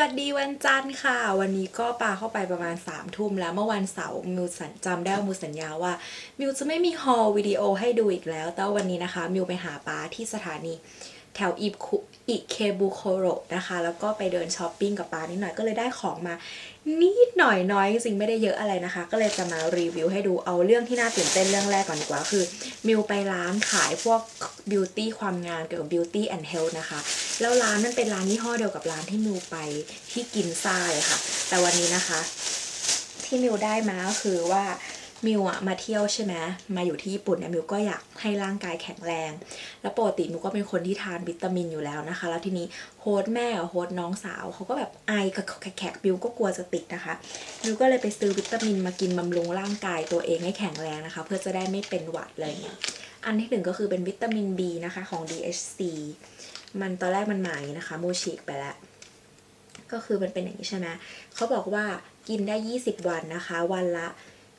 วัสดีวันจันทร์ค่ะ วันนี้ก็ปาเข้าไปประมาณ3ามทุ่มแล้วเมื่อวันเสาร์มิวสัญจำได้ว่ามิวสัญญาว่ามิวจะไม่มีฮอลวิดีโอให้ดูอีกแล้ว แต่วันนี้นะคะมิวไปหาปาที่สถานี แถวอิคุอิเคบุโคโรนะคะ แล้วก็ไปเดินช้อปปิ้งกับปานิดหน่อยก็เลยได้ของมา นิดหน่อยน้อยจริงๆไม่ได้เยอะอะไรนะคะ ก็เลยจะมารีวิวให้ดูเอาเรื่องที่น่าตื่นเต้นเรื่องแรกก่อนดีกว่า คือมิวไปร้านขายพวกบิวตี้ความงามเกี่ยวกับ beauty and health นะคะ แล้วร้านนั้นเป็นร้านยี่ห้อเดียวกับร้านที่มิวไปที่กินซ่าเลยค่ะ แต่วันนี้นะคะ ที่มิวได้มาก็คือว่า มิวอะมาเที่ยวใช่ไหมมาอยู่ที่ญี่ปุ่นเนี่ยมิวก็อยากให้ร่างกายแข็งแรง แล้วปกติมิวก็เป็นคนที่ทานวิตามินอยู่แล้วนะคะ แล้วทีนี้โฮสต์แม่กับโฮสต์น้องสาวเขาก็แบบไอกับแขกๆมิวก็กลัวจะติดนะคะมิวก็เลยไปซื้อวิตามินมากินบำรุงร่างกายตัวเองให้แข็งแรงนะคะ เพื่อจะได้ไม่เป็นหวัดเลยเนี่ยอันที่หนึ่งก็คือเป็นวิตามิน B นะคะของ DHC มันตอนแรกมันหมายนะคะมูฉีกไปแล้วก็คือมันเป็นอย่างนี้ใช่ไหมเขาบอกว่ากินได้ 20 วันนะคะ วันละ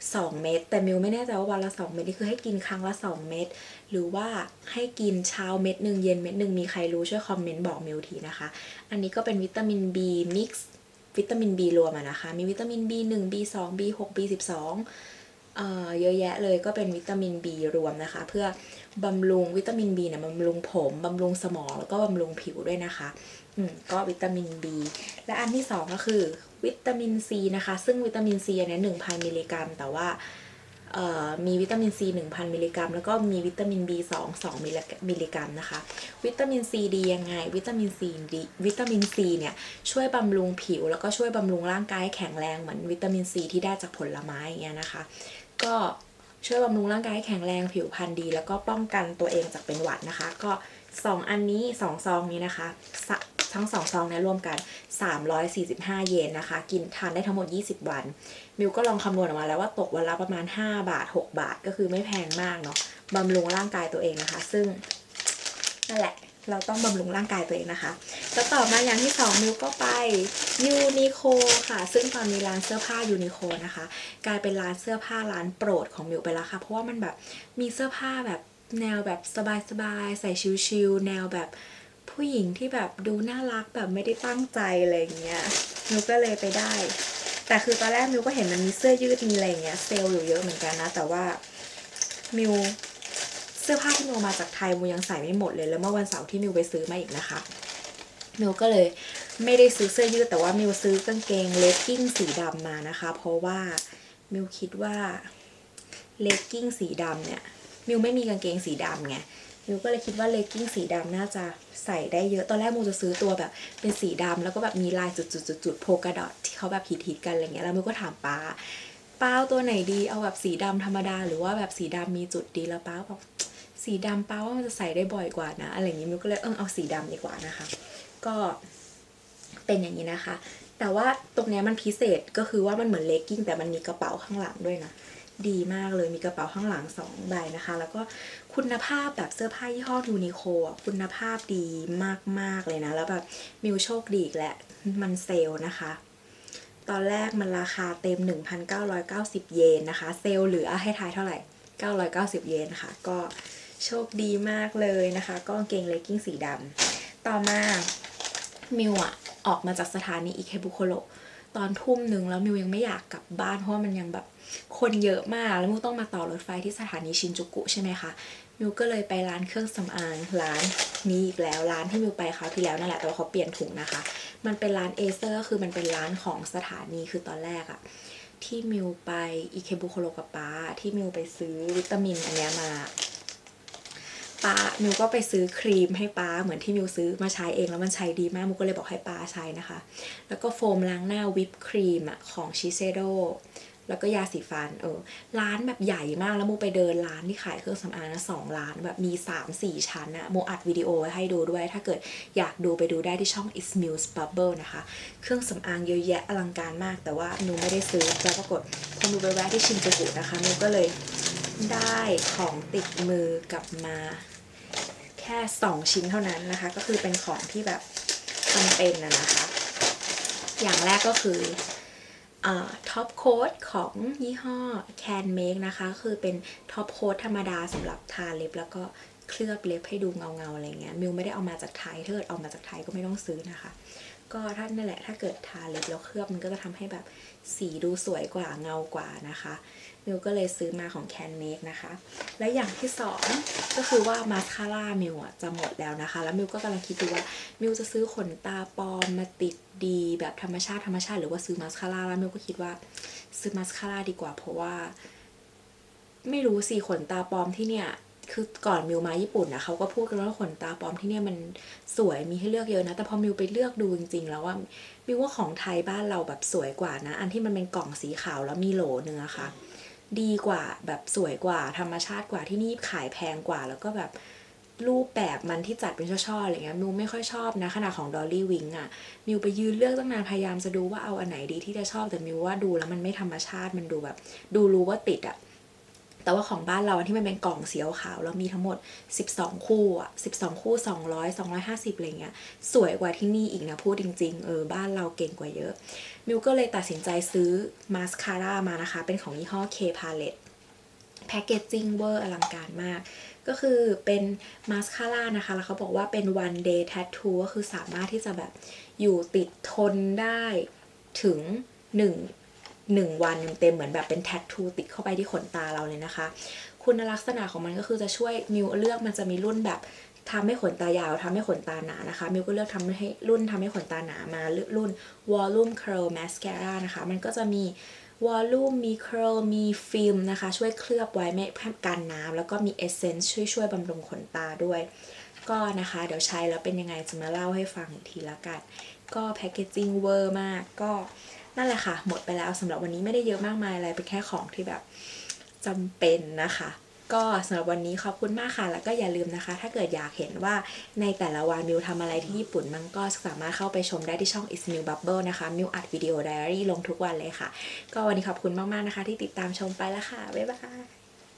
2 เม็ดแต่มิวไม่แน่ใจว่าวันละ 2 เม็ดนี่คือให้กินครั้งละ 2 เม็ดหรือว่าให้กินเช้าเม็ดหนึ่งเย็นเม็ดหนึ่งมีใครรู้ช่วยคอมเมนต์บอกมิวทีนะคะ อันนี้ก็เป็นวิตามิน B mix วิตามิน B รวมนะคะ มีวิตามิน B1 B2 B6 B12 เอ่อเยอะแยะเลยก็เป็นวิตามิน B รวมนะคะ เพื่อบำรุงวิตามิน B เนี่ยบำรุงผมบำรุงสมองแล้วก็บำรุงผิวด้วยนะคะอืมก็วิตามิน B และอันที่สองก็คือ วิตามิน C นะคะ ซึ่งวิตามิน C อันเนี้หนึ่งพันมิลลิกรัม แต่ว่ามีวิตามิน C 1,000 มิลลิกรัม แล้วก็มีวิตามิน B2 2มิลลิมิลลิกรัมนะคะ วิตามิน C ดียังไง วิตามิน C ดีวิตามิน C เนี่ยช่วยบำรุงผิว แล้วก็ช่วยบำรุงร่างกายให้แข็งแรงเหมือนวิตามิน C ที่ได้จากผลไม้อย่างเงี้ยนะคะ ก็ช่วยบำรุงร่างกายให้แข็งแรงผิวพรรณดี แล้วก็ป้องกันตัวเองจากเป็นหวัดนะคะ ก็ 2 อันนี้2ซองนี้นะคะ ทั้ง2ซองนี้รวมกัน 345 เยนนะคะ กินทานได้ทั้งหมด 20 วัน มิวก็ลองคำนวณออกมาแล้วว่าตกวันละประมาณ 5 บาท 6 บาทก็คือไม่แพงมากเนาะบำรุงร่างกายตัวเองนะคะ ซึ่งนั่นแหละเราต้องบำรุงร่างกายตัวเองนะคะ แล้วต่อมาอย่างที่สองมิวก็ไปยูนิโคค่ะ ซึ่งตอนนี้ร้านเสื้อผ้ายูนิโคนะคะ กลายเป็นร้านเสื้อผ้าร้านโปรดของมิวไปแล้วค่ะ เพราะว่ามันแบบมีเสื้อผ้าแบบแนวแบบสบายๆ ใส่ชิลๆแนวแบบ ผู้หญิงที่แบบดูน่ารักแบบไม่ได้ตั้งใจอะไรอย่างเงี้ยมิวก็เลยไปได้ แต่คือตอนแรกมิวก็เห็นมันมีเสื้อยืดมีอะไรอย่างเงี้ยเซลล์อยู่เยอะเหมือนกันนะ แต่ว่ามิวเสื้อผ้าที่มิวมาจากไทยมิวยังใส่ไม่หมดเลยแล้วเมื่อวันเสาร์ที่มิวไปซื้อมาอีกนะคะมิวก็เลยไม่ได้ซื้อเสื้อยืดแต่ว่ามิวซื้อกางเกงเลกกิ้งสีดำมานะคะ เพราะว่ามิวคิดว่าเลกกิ้งสีดำเนี่ยมิวไม่มีกางเกงสีดำไง มิวก็เลยคิดว่าเลกกิ้งสีดำน่าจะใส่ได้เยอะ ตอนแรกมิวจะซื้อตัวแบบเป็นสีดำแล้วก็แบบมีลายจุดๆๆโพกาดอทที่เขาแบบฮิตๆกันอะไรเงี้ย แล้วมิวก็ถามป้า ป้าตัวไหนดี เอาแบบสีดำธรรมดา หรือว่าแบบสีดำมีจุดดีแล้วป้าบอกสีดำป้าว่ามันจะใส่ได้บ่อยกว่านะ อะไรอย่างนี้มิวก็เลยเออเอาสีดำดีกว่านะคะ ก็เป็นอย่างนี้นะคะ แต่ว่าตรงนี้มันพิเศษก็คือว่ามันเหมือนเลกกิ้งแต่มันมีกระเป๋าข้างหลังด้วยนะ ดีมากเลยมีกระเป๋าข้างหลังสองใบนะคะ แล้วก็คุณภาพแบบเสื้อผ้ายี่ห้อยูนิโคะคุณภาพดีมากๆเลยนะ แล้วแบบมิวโชคดีอีกแหละมันเซลล์นะคะ ตอนแรกมันราคาเต็ม 1,990 เยนนะคะ เซลล์เหลือให้ทายเท่าไหร่ 990 เยนค่ะ ก็โชคดีมากเลยนะคะ ก็กางเกงเลกกิ้งสีดำต่อมามิวอะออกมาจากสถานีอิเคบุโคโร ตอนทุ่มหนึ่งแล้วมิวยังไม่อยากกลับบ้านเพราะว่ามันยังแบบคนเยอะมาก แล้วมิวต้องมาต่อรถไฟที่สถานีชินจูกุใช่ไหมคะมิวก็เลยไปร้านเครื่องสำอางร้านนี้อีกแล้วร้านที่มิวไปคราวที่แล้วนั่นแหละแต่ว่าเขาเปลี่ยนถุงนะคะ มันเป็นร้านเอเซอร์คือมันเป็นร้านของสถานีคือตอนแรกอะที่มิวไปอิเคบุโคโรกับป้าที่มิวไปซื้อวิตามินอันเนี้ยมา ป้ามิวก็ไปซื้อครีมให้ป้าเหมือนที่มิวซื้อมาใช้เองแล้วมันใช้ดีมากมิวก็เลยบอกให้ป้าใช้นะคะ แล้วก็โฟมล้างหน้าวิปครีมอะของชิเซโดแล้วก็ยาสีฟันเออร้านแบบใหญ่มากแล้วโมไปเดินร้านที่ขายเครื่องสำอางนะสองร้านแบบมี 3 4 ชั้นอะโมอัดวิดีโอไว้ให้ดูด้วย ถ้าเกิดอยากดูไปดูได้ที่ช่อง Is Muse Bubble นะคะ เครื่องสำอางเยอะแยะอลังการมาก แต่ว่าหนูไม่ได้ซื้อแล้วปรากฏพอหนูไปแวะที่ชินจูกุนะคะหนูก็เลยได้ของติดมือกลับมา 2 ชิ้นเท่านั้นนะคะ ก็คือเป็นของที่แบบจำเป็นนะคะ อย่างแรกก็คือท็อปโค้ดของยี่ห้อ Can Make นะคะ คือเป็นท็อปโค้ดธรรมดาสำหรับทาเล็บ แล้วก็เคลือบเล็บให้ดูเงาๆอะไรเงี้ยมิวไม่ได้เอามาจากไทยถ้าเกิดเอามาจากไทยก็ไม่ต้องซื้อนะคะ ก็ท่านนั่นแหละถ้าเกิดทาเล็บแล้วเคลือบมันก็จะทำให้แบบสีดูสวยกว่าเงากว่านะคะ มิวก็เลยซื้อมาของ Can Make นะคะ และอย่างที่สองก็คือว่ามาสคาร่ามิวอะจะหมดแล้วนะคะ แล้วมิวก็กำลังคิดดูว่ามิวจะซื้อขนตาปลอมมาติดดีแบบธรรมชาติธรรมชาติหรือว่าซื้อมาสคาร่าแล้วมิวก็คิดว่าซื้อมาสคาร่าดีกว่า เพราะว่า ไม่รู้สิขนตาปลอมที่เนี่ยคือก่อนมิวมาญี่ปุ่นนะเขาก็พูดกันว่าขนตาปลอมที่เนี่ยมันสวยมีให้เลือกเยอะนะ แต่พอมิวไปเลือกดูจริงๆ แล้วว่ามิวว่าของไทยบ้านเราแบบสวยกว่านะ อันที่มันเป็นกล่องสีขาวแล้วมีโหลเนื้อะค่ะ ดีกว่าแบบสวยกว่าธรรมชาติกว่าที่นี่ขายแพงกว่า แล้วก็แบบรูปแบบมันที่จัดเป็นช่อๆอะไรเงี้ยมิวไม่ค่อยชอบนะขนาดของดอลลี่วิงอะมิวไปยืนเลือกตั้งนานพยายามจะดูว่าเอาอันไหนดีที่จะชอบแต่มิวว่าดูแล้วมันไม่ธรรมชาติมันดูแบบ ดูรู้ว่าติดอะ แต่ว่าของบ้านเราที่มันเป็นกล่องสีขาวแล้วมีทั้งหมด 12 คู่อะ12 คู่ 200 250อะไรเงี้ยสวยกว่าที่นี่อีกนะพูดจริงๆเออบ้านเราเก่งกว่าเยอะ มิวก็เลยตัดสินใจซื้อมาสคาร่ามานะคะ เป็นของยี่ห้อ K Palette แพคเกจจิ้งเวอร์อลังการมาก ก็คือเป็นมาสคาร่านะคะ แล้วเขาบอกว่าเป็น one day tattoo ก็คือสามารถที่จะแบบอยู่ติดทนได้ถึง 1 หนึ่งวันเต็มๆเหมือนแบบเป็นแท t ทูติดเข้าไปที่ขนตาเราเลยนะคะ คุณลักษณะของมันก็คือจะช่วยมิวเลือกมันจะมีรุ่นแบบทำให้ขนตายาวทำให้ขนตาหนานะคะ มิวก็เลือกทำให้รุ่นทำให้ขนตาหนามารุ่น Volume Curl Mascara นะคะ มันก็จะมี Volume มี Curl มีฟิล์มนะคะ ช่วยเคลือบไว้ไม่กันน้ำแล้วก็มี Essence ช่วยช่วยบำรุงขนตาด้วย ก็นะคะ เดี๋ยวใช้แล้วเป็นยังไงจะมาเล่าให้ฟังอีกทีละกัน ก็แพคเกจจิ้งเวอร์มากก็ นั่นแหละค่ะ หมดไปแล้วสำหรับวันนี้ไม่ได้เยอะมากมายอะไรเป็นแค่ของที่แบบจำเป็นนะคะก็สำหรับวันนี้ขอบคุณมากค่ะ แล้วก็อย่าลืมนะคะ ถ้าเกิดอยากเห็นว่าในแต่ละวันมิวทำอะไรที่ญี่ปุ่นมันก็สามารถเข้าไปชมได้ที่ช่อง is new bubble นะคะมิวอัดวิดีโอไดอารี่ลงทุกวันเลยค่ะ ก็วันนี้ขอบคุณมากๆนะคะ ที่ติดตามชมไปแล้วค่ะ บ๊ายบาย